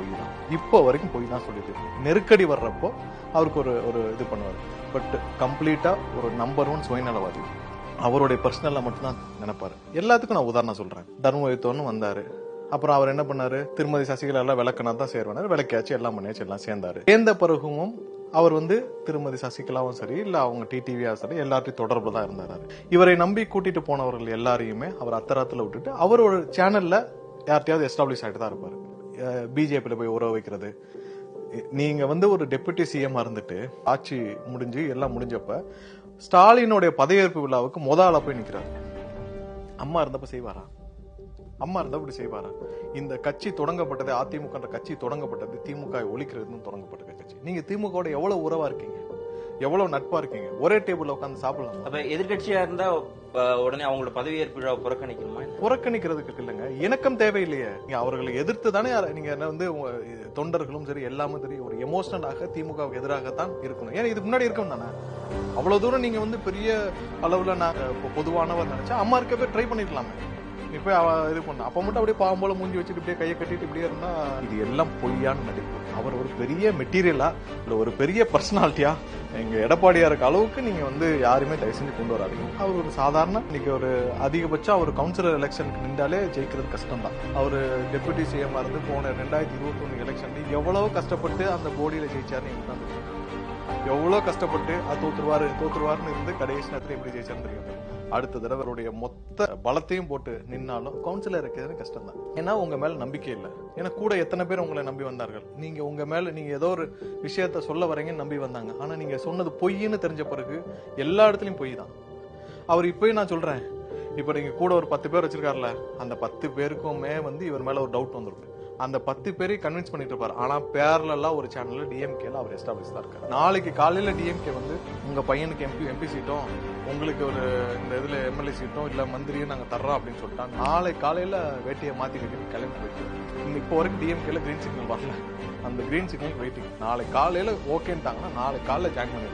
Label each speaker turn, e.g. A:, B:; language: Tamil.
A: பொய் தான் இப்போ வரைக்கும் பொய் தான் சொல்லிட்டு இருக்கு. நெருக்கடி வர்றப்போ அவருக்கு ஒரு ஒரு இது பண்ணுவார். பட் கம்ப்ளீட்டா ஒரு நம்பர் ஒன் சுயநலவாதி. அவருடைய பர்சனல்ல மட்டும்தான் நினைப்பாரு. எல்லாத்துக்கும் நான் உதாரணம் சொல்றேன். தர்மயுத்தம்னு வந்தாரு. அப்புறம் அவர் என்ன பண்ணாரு? திருமதி சசிகலா எல்லாம் விளக்குனா தான் சேர்வாரு. விளக்கியாச்சு எல்லாம் பண்ணியாச்சு எல்லாம் சேர்ந்தாரு. சேர்ந்த பிறகும் அவர் வந்து திருமதி சசிகலாவும் சரி இல்ல அவங்க டிடிவியா சரி எல்லார்ட்டையும் தொடர்பு தான் இருந்தாரு. இவரை நம்பி கூட்டிட்டு போனவர்கள் எல்லாரையுமே அவர் அத்தராத்துல விட்டுட்டு அவரோட சேனல்ல யார்ட்டையாவது எஸ்டாப்ளிஷ் ஆகிட்டு தான் இருப்பாரு. பிஜேபியில் போய் உறவு வைக்கிறது. நீங்க வந்து ஒரு டெபுட்டி சிஎம் இருந்துட்டு ஆட்சி முடிஞ்சு எல்லாம் முடிஞ்சப்ப ஸ்டாலினுடைய பதவியேற்பு விழாவுக்கு மொத ஆளா போய் நிக்கிறாரு. அம்மா இருந்தப்ப செய்வாரா? அம்மா இருந்தா இப்படி செய்வாரா? இந்த கட்சி தொடங்கப்பட்டது அதிமுக கட்சி தொடங்கப்பட்டது திமுக ஒழிக்கிறதுன்னு தொடங்கப்பட்ட கட்சி. நீங்க திமுக எவ்வளவு உறவா இருக்கீங்க? எவ்வளவு நட்பா இருக்கீங்க? ஒரே டேபிள்ல உட்கார்ந்து சாப்பிடலாம்.
B: அப்ப எதிர்க்கட்சியா இருந்தா உடனே அவங்களோட பதவியேற்பு விழாவை புறக்கணிக்கணுமா
A: புறக்கணிக்கிறதுக்கு இல்லைங்க. இணக்கம் தேவையில்லையே. நீங்க அவர்களை எதிர்த்து தானே நீங்க என்ன வந்து தொண்டர்களும் சரி எல்லாமே சரி ஒரு எமோஷனலாக திமுகவுக்கு எதிராகத்தான் இருக்கணும். ஏன்னா இதுக்கு முன்னாடி இருக்கும் தானே? அவ்வளவு தூரம் நீங்க வந்து பெரிய அளவுல நான் பொதுவானவர் நினைச்சா அம்மா இருக்க போய் ட்ரை பண்ணிருக்கலாமே. இப்ப இது பண்ண. அப்ப மட்டும் அப்படியே பாவம் போல மூஞ்சி வச்சுட்டு இப்படியே கையை கட்டிட்டு இப்படியே இருந்தா இது எல்லாம் பொய்யான நடிப்பு. அவர் ஒரு பெரிய மெட்டீரியலா இல்ல ஒரு பெரிய பர்சனாலிட்டியா எங்க எடப்பாடியாருக்கு அளவுக்கு நீங்க வந்து யாருமே தயவு செஞ்சு கொண்டு வராதீங்க. அவர் ஒரு சாதாரண இன்னைக்கு ஒரு அதிகபட்சம் அவர் கவுன்சிலர் எலெக்ஷனுக்கு நின்றாலே ஜெயிக்கிறது கஷ்டம் தான் அவர் டெபுட்டி சிஎம் இருந்து போன ரெண்டாயிரத்தி இருபத்தி ஒண்ணு எலெக்ஷன்ல எவ்வளவு கஷ்டப்பட்டு அந்த போடியில ஜெயிச்சாருன்னு எவ்வளோ எவ்வளவு கஷ்டப்பட்டு அது தோத்துருவாரு தோத்துருவாருன்னு இருந்து கடைசி நேரத்துல எப்படி ஜெயிச்சான்னு தெரியும். அடுத்த தடவை அவருடைய மொத்த பலத்தையும் போட்டு நின்னாலும் கவுன்சிலர் இருக்கிறது கஷ்டம் தான் ஏன்னா உங்க மேல நம்பிக்கை இல்லை. ஏன்னா கூட எத்தனை பேர் உங்களை நம்பி வந்தார்கள்? நீங்க உங்க மேல நீங்க ஏதோ ஒரு விஷயத்த சொல்ல வரீங்கன்னு நம்பி வந்தாங்க. ஆனா நீங்க சொன்னது பொய்ன்னு தெரிஞ்ச பிறகு எல்லா இடத்துலயும் பொய் தான். அவர் இப்பயும் நான் சொல்றேன். இப்ப நீங்க கூட ஒரு பத்து பேர் வச்சிருக்காருல அந்த பத்து பேருக்குமே வந்து இவர் மேல ஒரு டவுட் வந்திருக்கு அந்த பத்து பேரையும் கன்வின்ஸ் பண்ணிட்டு இருப்பார். ஆனா பேரலா ஒரு சேனல்ல டிஎம்கேல அவர் எஸ்டாப்ளிஷ் தான் இருக்காரு. நாளைக்கு காலையில டிஎம்கே வந்து உங்க பையனுக்கு எம்பி எம்பி சீட்டும் உங்களுக்கு ஒரு இந்த இதுல எம்எல்ஏ சீட்டும் இல்ல மந்திரியும் நாங்க தர்றோம் அப்படின்னு சொல்லிட்டா நாளை காலையில வேட்டியை மாத்தி கட்டி கிளம்பி போயிட்டு. இன்னும் இப்போ வரைக்கும் டிஎம்கேல கிரீன் சிக்னல் வரல. அந்த கிரீன் சிக்னல் வெயிட்டிங் நாளை காலையில ஓகேன்ட்டாங்கன்னா நாளை காலையில ஜாயின் பண்ணிடுவாரு